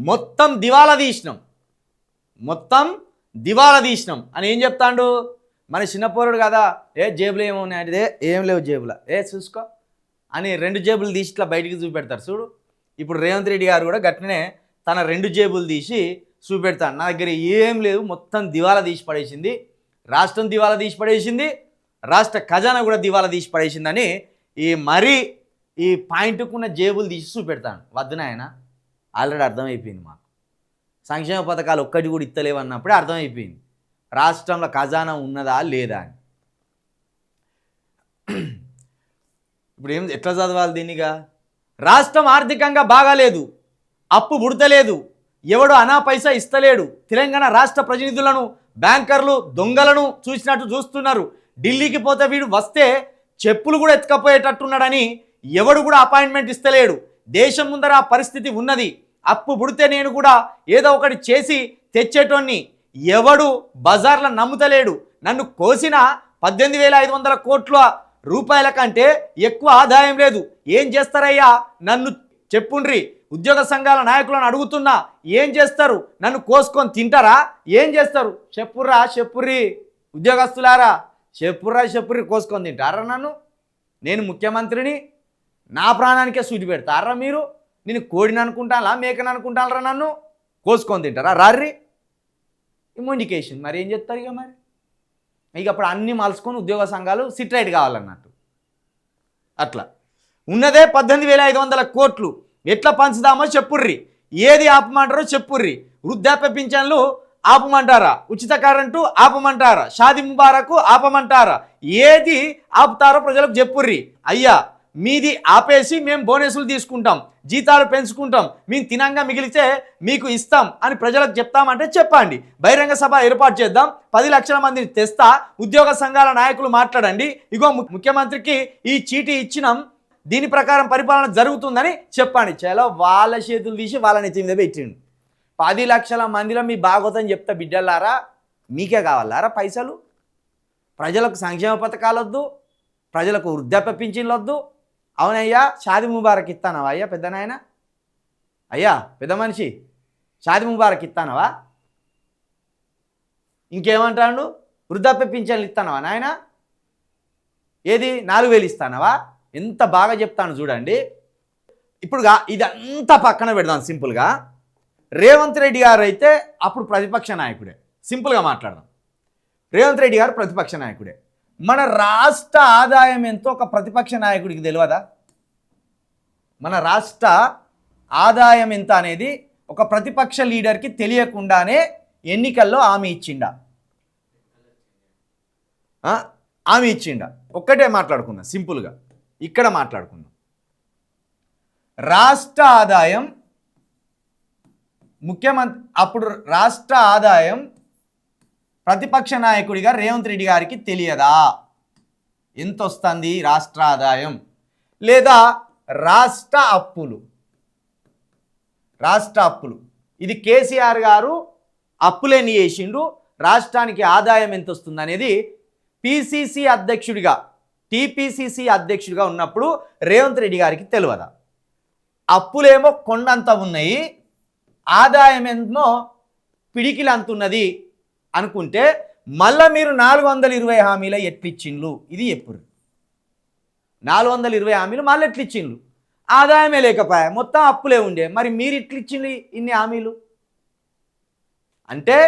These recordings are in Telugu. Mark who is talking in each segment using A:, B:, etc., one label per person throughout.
A: మొత్తం దివాలా తీసినాం. మొత్తం దివాలా తీసినాం. అని ఏం చెప్తాడు? మన చిన్నపోరుడు కదా ఏ జేబులు ఏమున్నాయి ఉన్నాయంటే ఏం లేవు జేబుల. ఏ చూసుకో. అని రెండు జేబులు తీసి ఇట్లా బయటికి చూపెడతారు చూడు. ఇప్పుడు రేవంత్ రెడ్డి గారు కూడా గట్టినే తన రెండు జేబులు తీసి చూపెడతాను నా దగ్గర ఏం లేదు మొత్తం దివాలా తీసి పడేసింది. రాష్ట్రం దివాలా తీసి పడేసింది. రాష్ట్ర ఖజానా కూడా దివాలా తీసి పడేసిందని ఈ మరీ ఈ పాయింట్కున్న జేబులు తీసి చూపెడతాను వద్దునాయన ఆల్రెడీ అర్థమైపోయింది మాకు. సంక్షేమ పథకాలు ఒక్కటి కూడా ఇత్తలేవన్నప్పుడే అర్థమైపోయింది. రాష్ట్రంలో ఖజానా ఉన్నదా లేదా అని. ఇప్పుడు ఏం ఎట్లా చదవాలి దీనిగా రాష్ట్రం ఆర్థికంగా బాగాలేదు అప్పు పుడతలేదు ఎవడు అనా పైసా ఇస్తలేడు. తెలంగాణ రాష్ట్ర ప్రతినిధులను బ్యాంకర్లు దొంగలను చూసినట్టు చూస్తున్నారు. ఢిల్లీకి పోతే వీడు వస్తే చెప్పులు కూడా ఎత్తుకపోయేటట్టున్నాడని ఎవడు కూడా అపాయింట్మెంట్ ఇస్తలేడు. దేశం ముందర ఆ పరిస్థితి ఉన్నది. అప్పు పుడితే నేను కూడా ఏదో ఒకటి చేసి తెచ్చేటోన్ని. ఎవడు బజార్లో నమ్ముతలేడు. నన్ను కోసిన పద్దెనిమిది వేల ఐదు వందల కోట్ల రూపాయల కంటే ఎక్కువ ఆదాయం లేదు. ఏం చేస్తారయ్యా? నన్ను చెప్పుండ్రి. ఉద్యోగ సంఘాల నాయకులను అడుగుతున్నా. ఏం చేస్తారు? నన్ను కోసుకొని తింటారా? ఏం చేస్తారు? చెప్పుర్రా చెప్పుర్రి. ఉద్యోగస్తులారా చెప్పుర్రా చెప్పుర్రి కోసుకొని తింటారా నన్ను? నేను ముఖ్యమంత్రిని నా ప్రాణానికే సూటి పెడతారా మీరు? నేను కోడిని అనుకుంటానా మేకని అనుకుంటానరా నన్ను? కోసుకొని తింటారా? రార్రి. ఇమ్యూనికేషన్ మరి ఏం చెప్తారు ఇక మరి? ఇక అప్పుడు అన్నీ మలుసుకొని ఉద్యోగ సంఘాలు సిట్రైట్ కావాలన్నట్టు. అట్లా. ఉన్నదే పద్దెనిమిది వేల ఐదు వందల కోట్లు. ఎట్లా పంచుదామో చెప్పుర్రి. ఏది ఆపమంటారో చెప్పుర్రి. వృద్ధాప్య పింఛన్లు ఆపమంటారా? ఉచిత కరెంటు ఆపమంటారా? షాది ముబారకు ఆపమంటారా? ఏది ఆపుతారో ప్రజలకు చెప్పుర్రి. అయ్యా మీది ఆపేసి మేము బోనసులు తీసుకుంటాం జీతాలు పెంచుకుంటాం మేము తినంగా మిగిలితే మీకు ఇస్తాం అని ప్రజలకు చెప్తామంటే చెప్పండి. బహిరంగ సభ ఏర్పాటు చేద్దాం పది లక్షల మందిని తెస్తా ఉద్యోగ సంఘాల నాయకులు మాట్లాడండి. ఇగో ము- ముఖ్యమంత్రికి ఈ చీటీ ఇచ్చినాం దీని ప్రకారం పరిపాలన జరుగుతుందని చెప్పండి. చలో వాళ్ళ చేతులు తీసి వాళ్ళ నెత్తి మీద పెట్టిండు. పది లక్షల మందిలో మీ భాగవతం చెప్తా బిడ్డలారా మీకే కావాలారా పైసలు? ప్రజలకు సంక్షేమ పథకాలు వద్దు ప్రజలకు వృద్ధాప్య పింఛన్లు వద్దు అవునయ్యా షాది ముబారక్ ఇస్తానవా? అయ్యా పెద్ద నాయన? అయ్యా పెద్ద మనిషి షాది ముబారక్ ఇస్తానవా? ఇంకేమంటాడు? వృద్ధాప్య పింఛన్లు ఇస్తానవా నాయన? ఏది? నాలుగు వేలు ఇస్తానవా? ఎంత బాగా చెప్తాను చూడండి. ఇప్పుడుగా ఇదంతా పక్కన పెడదాం సింపుల్గా. రేవంత్ రెడ్డి గారు అయితే అప్పుడు ప్రతిపక్ష నాయకుడే. సింపుల్గా మాట్లాడదాం. రేవంత్ రెడ్డి గారు ప్రతిపక్ష నాయకుడే. మన రాష్ట్ర ఆదాయం ఎంతో ఒక ప్రతిపక్ష నాయకుడికి తెలియదా? మన రాష్ట్ర ఆదాయం ఎంత అనేది ఒక ప్రతిపక్ష లీడర్కి తెలియకుండానే ఎన్నికల్లో ఆమె ఇచ్చిండా? ఆమె ఇచ్చిండ ఇచ్చిండా? ఒక్కటే మాట్లాడుకుందాం సింపుల్గా. ఇక్కడ మాట్లాడుకుందాం. రాష్ట్ర ఆదాయం ముఖ్యమంత్రి అప్పుడు రాష్ట్ర ఆదాయం ప్రతిపక్ష నాయకుడిగా రేవంత్ రెడ్డి గారికి తెలియదా? ఎంత వస్తుంది రాష్ట్ర ఆదాయం లేదా రాష్ట్ర అప్పులు? రాష్ట్ర అప్పులు. ఇది కేసీఆర్ గారు అప్పులేని చేసిండు రాష్ట్రానికి ఆదాయం ఎంత వస్తుంది అనేది పిసిసి అధ్యక్షుడిగా టీపీసీసీ అధ్యక్షుడిగా ఉన్నప్పుడు రేవంత్ రెడ్డి గారికి తెలియదా అప్పులేమో కొండంత ఉన్నాయి ఆదాయం ఎంతో పిడికిలంతున్నది అనుకుంటే మళ్ళా మీరు నాలుగు వందల ఇరవై హామీల ఎట్లిచ్చిండ్లు? ఇది ఎప్పుడు? నాలుగు వందల ఇరవై హామీలు మళ్ళీ ఎట్లిచ్చిండ్లు? ఆదాయమే లేకపోయా? మొత్తం అప్పులే ఉండే. మరి మీరు ఇట్లిచ్చిండ్లు ఇన్ని హామీలు? అంటే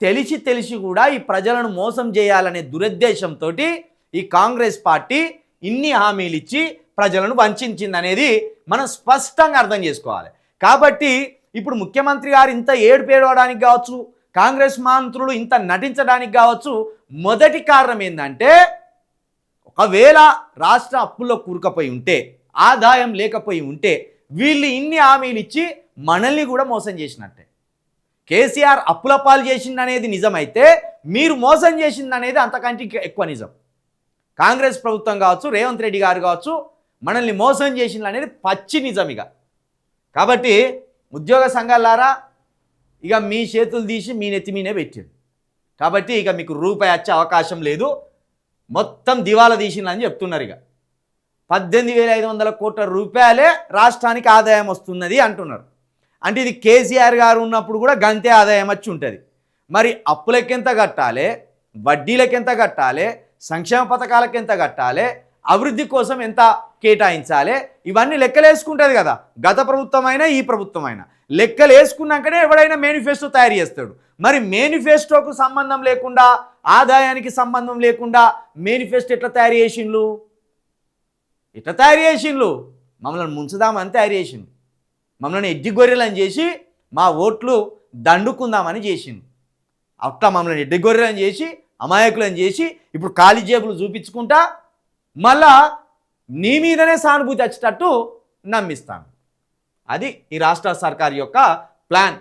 A: తెలిసి తెలిసి కూడా ఈ ప్రజలను మోసం చేయాలనే దురుద్దేశంతో ఈ కాంగ్రెస్ పార్టీ ఇన్ని హామీలు ఇచ్చి ప్రజలను వంచింది అనేది మనం స్పష్టంగా అర్థం చేసుకోవాలి. కాబట్టి ఇప్పుడు ముఖ్యమంత్రి గారు ఇంత ఏడుపేడవడానికి కావచ్చు కాంగ్రెస్ మంత్రులు ఇంత నటించడానికి కావచ్చు మొదటి కారణం ఏంటంటే ఒకవేళ రాష్ట్ర అప్పుల్లో కూరుకపోయి ఉంటే ఆదాయం లేకపోయి ఉంటే వీళ్ళు ఇన్ని హామీలు ఇచ్చి మనల్ని కూడా మోసం చేసినట్టే. కేసీఆర్ అప్పుల పాలు చేసింది అనేది నిజమైతే మీరు మోసం చేసింది అనేది అంతకంటే ఎక్కువ నిజం. కాంగ్రెస్ ప్రభుత్వం కావచ్చు రేవంత్ రెడ్డి గారు కావచ్చు మనల్ని మోసం చేసింది అనేది పచ్చి నిజం ఇక. కాబట్టి ఉద్యోగ సంఘాలారా ఇక మీ చేతులు తీసి మీ నెత్తి మీనే పెట్టారు. కాబట్టి ఇక మీకు రూపాయి వచ్చే అవకాశం లేదు. మొత్తం దివాలా తీసిందని చెప్తున్నారు ఇక. పద్దెనిమిది వేల ఐదు వందల కోట్ల రూపాయలే రాష్ట్రానికి ఆదాయం వస్తున్నది అంటున్నారు. అంటే ఇది కేసీఆర్ గారు ఉన్నప్పుడు కూడా గంతే ఆదాయం వచ్చి ఉంటుంది. మరి అప్పులకెంత కట్టాలి? వడ్డీలకెంత కట్టాలి? సంక్షేమ పథకాలకు ఎంత కట్టాలి? అభివృద్ధి కోసం ఎంత కేటాయించాలి? ఇవన్నీ లెక్కలేసుకుంటుంది కదా. గత ప్రభుత్వమైనా ఈ ప్రభుత్వమైనా. లెక్కలు వేసుకున్నాకనే ఎవడైనా మేనిఫెస్టో తయారు చేస్తాడు. మరి మేనిఫెస్టోకు సంబంధం లేకుండా ఆదాయానికి సంబంధం లేకుండా మేనిఫెస్టో ఎట్లా తయారు చేసిండ్లు? ఎట్లా తయారు చేసిండ్లు? మమ్మల్ని ముంచుదామని తయారు చేసిండు. మమ్మల్ని ఎడ్డిగొర్రెలని చేసి మా ఓట్లు దండుకుందామని చేసిండు. అట్లా మమ్మల్ని ఎడ్డిగొర్రెలని చేసి అమాయకులను చేసి ఇప్పుడు ఖాళీ జేబులు చూపించుకుంటా మళ్ళా నీ మీదనే సానుభూతి వచ్చేటట్టు నమ్మిస్తాను. అది ఈ రాష్ట్ర సర్కార్ యొక్క ప్లాన్.